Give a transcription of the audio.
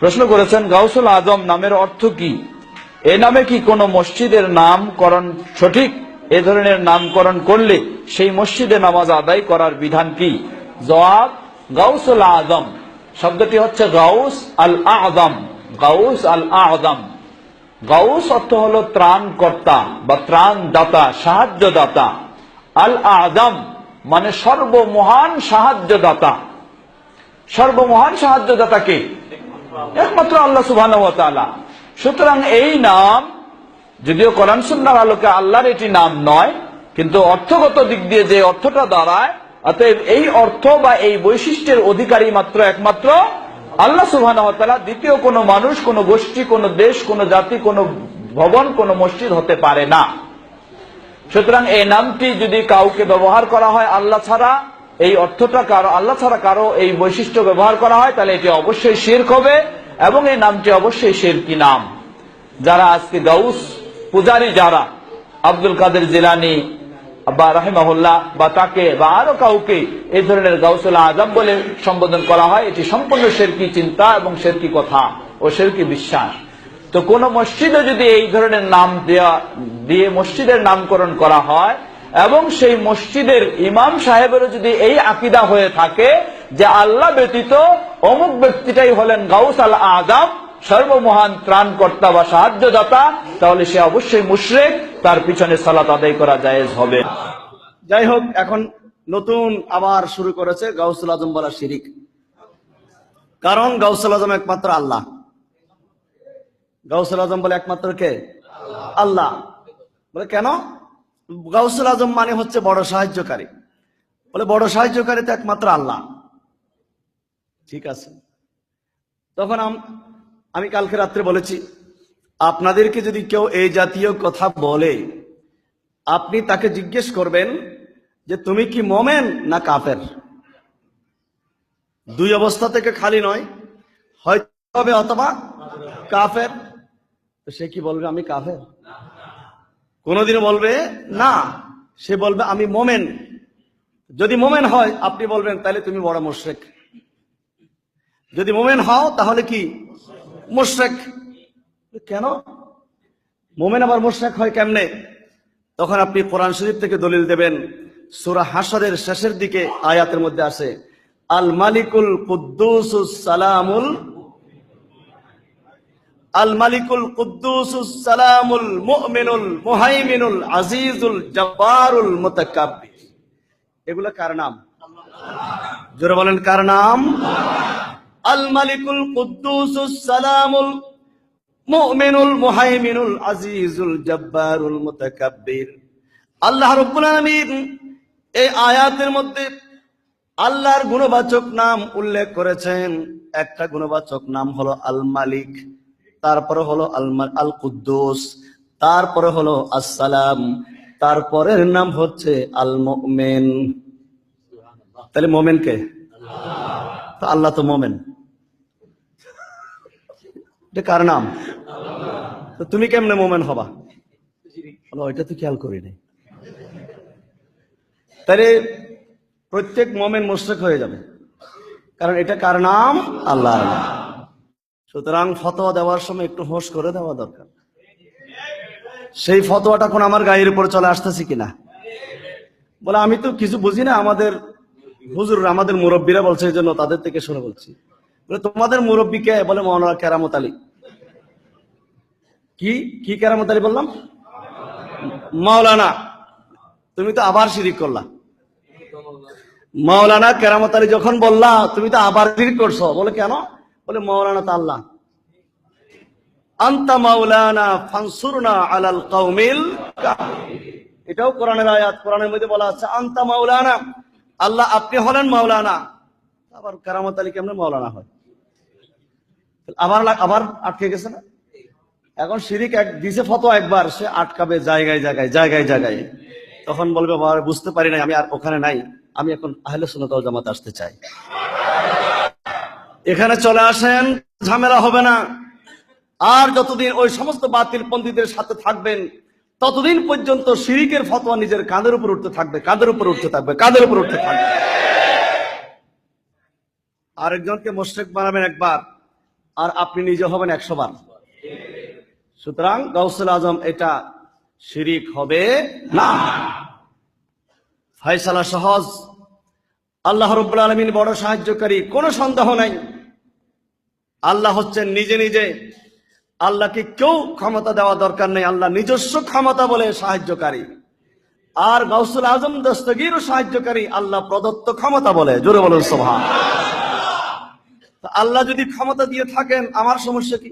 প্রশ্ন করেছেন, গাউসুল আজম নামের অর্থ কি? এ নামে কি কোনো মসজিদের নামকরণ সঠিক? এ ধরনের নামকরণ করলে সেই মসজিদে নামাজ আদায় করার বিধান কি? জবাব, গাউসুল আজম। শব্দটি হচ্ছে গাউস আল আজম। গাউস আল আজম। গাউস অর্থ হলো ত্রাণকর্তা বা ত্রাণদাতা, সাহায্যদাতা। আল আজম মানে সর্বমহান সাহায্যদাতা। সর্বমহান সাহায্যদাতা কে একমাত্র আল্লাহ সুবহান সুতরাং এই নাম, যদিও কোরআন সুন্নার আলোকে আল্লাহর এটি নাম নয়, কিন্তু অর্থগত দিক দিয়ে যে অর্থটা দাঁড়ায়, অতএব এই অর্থ বা এই বৈশিষ্ট্যের অধিকারী মাত্র একমাত্র আল্লাহ সুবহান দ্বিতীয় কোনো মানুষ, কোনো গোষ্ঠী, কোনো দেশ, কোনো জাতি, কোনো ভবন, কোনো মসজিদ হতে পারে না। সুতরাং এই নামটি যদি কাউকে ব্যবহার করা হয় আল্লাহ ছাড়া এই অর্থটা কারও, আল্লাহ ছাড়া কারও এই বৈশিষ্ট্য ব্যবহার করা হয়, তাহলে এটি অবশ্যই শির্ক হবে, এবং এই নামটি অবশ্যই শিরকি নাম? যারা আজকে গাউস পূজারী, যারা আব্দুল কাদের জিলানি বা রাহিমাহুল্লাহ বা তাকে বা আরও কাউকে এই ধরনের গাউসুল আজম বলে সম্বোধন করা হয়, এটি সম্পূর্ণ শেরকি চিন্তা এবং শেরকি কথা ও শেরকি বিশ্বাস। তো কোন মসজিদে যদি এই ধরনের নাম দেওয়া দিয়ে মসজিদের নামকরণ করা হয় এবং সেই মসজিদের ইমাম সাহেবেরও যদি এই আকিদা হয়ে থাকে যে আল্লাহ ব্যতীত অমুক ব্যক্তিটাই হলেন গাউস আল আজম সর্বমহান ত্রাণকর্তা বা সাহায্যদাতা, তাহলে সে অবশ্যই মুশরেক, তার পিছনে সালাত আদায় করা জায়েজ হবে। যাই হোক, এখন নতুন আবার শুরু করেছে গাউসুল আজম বলা শিরিক। কারণ গাউসুল আজম একমাত্র আল্লাহ। গাউসুল আজম বলে একমাত্র কে? আল্লাহ। বলে কেন? গাউসুল আজম মানে হচ্ছে বড় সাহায্যকারী। বলে বড় সাহায্যকারী তো একমাত্র আল্লাহ। ঠিক আছে? তখন আম- কালকে রাত্রে বলেছি, আপনাদেরকে যদি কেউ এই জাতীয় কথা বলে, আপনি তাকে জিজ্ঞেস করবেন যে, তুমি কি মোমেন না কাফের? দুই অবস্থা থেকে খালি নয়, হয়তো হবে অথবা কাফের। সে কি বলবে, আমি কাফের? কোনোদিনও বলবে, না, সে বলবে, আমি মোমেন। যদি মোমেন হয়, আপনি বলবেন তাহলে তুমি বড় মোশরেক। যদি মোমেন হও, তাহলে কি? মোশরেক। কেন? মোমেন আবার মোশরেক হয় কেমনে? তখন আপনি কোরআন শরীফ থেকে দলিল দেবেন, সুরা হাসরের শেষের দিকে আয়াতের মধ্যে আসে, আল মালিকুল কুদ্দুস সালামুল আল মালিকুল কুদ্দুস সালামুল মুমিনুল মুহাইমিনুল আজিজুল জব্বারুল মুতাকাব্বির। এগুলো কার নাম? জোরে বলেন কার নাম? আল মালিকুল কুদ্দুস সালামুল মুমিনুল মুহাইমিনুল আজিজুল জব্বারুল মুতাকাব্বির। আল্লাহ রাব্বুল আলামিন এই আয়াতের মধ্যে আল্লাহর গুণবাচক নাম উল্লেখ করেছেন। একটা গুণবাচক নাম হলো আল মালিক তারপরে হলো আল মা- আল কুদ্দুস তারপরে হলো আসসালাম তারপরের নাম হচ্ছে আল মোমেন তাহলে মোমেন কে? তো আল্লাহ তো মোমেন। এটা কার নাম? তো তুমি কেমনে মোমেন হবা? এটা তো খেয়াল করি নাই। তাহলে প্রত্যেক মোমেন মুশরিক হয়ে যাবে। কারণ এটা কার নাম? আল্লাহ আল্লাহ সুতরাং ফতোয়া দেওয়ার সময় একটু হোশ করে দেওয়া দরকার। সেই ফতোয়াটা কোন আমার গায়ের উপর চলে আসতেছে কিনা? বলে, আমি তো কিছু বুঝি না, আমাদের হুজুর, আমাদের মুরব্বীরা বলছে এই জন্য তাদের থেকে শুনে বলছি। বলে, তোমাদের মুরব্বী কে? বলে মৌলানা কেরামত আলী। কি? কি কেরামত আলী বললাম? মাওলানা। তুমি তো আবার শিরিক করলা। মাওলানা কেরামত আলী যখন বললা, তুমি তো আবার শিরিক করছ। বলে, কেন? বলে, মাওলানা তো আল্লাহ। আন্তা মাওলানা ফানসুরনা আলাল কাফিরিন। এটাও কোরআনের আয়াত, কোরআনের মধ্যে বলা আছে, আন্তা মাওলানা, আল্লাহ আপনি হলেন মাওলানা। আবার কেরামত আলী কেমনে মাওলানা হয়? আবার আবার আটকে গেছে না? এখন শিরিক এক, দিছে ফটো একবার, সে আটকাবে জায়গায় জায়গায় জায়গায় জায়গায়। তখন বলবে বুঝতে পারি নাই, আমি আর ওখানে নাই। আমি এখন আহলে সুন্নাত জামাত আসতে চাই। এখানে চলে আসেন, ঝামেলা হবে না। আর যতদিন ওই সমস্ত বাতিল পন্থীদের সাথে থাকবেন, ততদিন পর্যন্ত শিরিকের ফতোয়া নিজের কাঁধের উপর উঠতে থাকবে, কাঁধের উপর উঠতে থাকবে, কাঁধের উপর উঠতে থাকবে। আরেকজনকে মোশেক বানাবেন একবার, আর আপনি নিজে হবেন একশো বার। সুতরাং গৌসুল আজম, এটা শিরিক হবে না। ফয়সালা সহজ। আল্লাহ রব্বুল আলমিন বড় সাহায্যকারী, কোনো সন্দেহ নাই। আল্লাহ হচ্ছেন নিজে নিজে। আল্লাহকে কেউ ক্ষমতা দেওয়া দরকার নেই, আল্লাহ নিজস্ব ক্ষমতা বলে সাহায্যকারী। আর গৌসুল আজম দস্তগীর সাহায্যকারী, আল্লাহ প্রদত্ত ক্ষমতা বলে। জোরে বলুন সোভা আল্লাহ যদি ক্ষমতা দিয়ে থাকেন, আমার সমস্যা কি?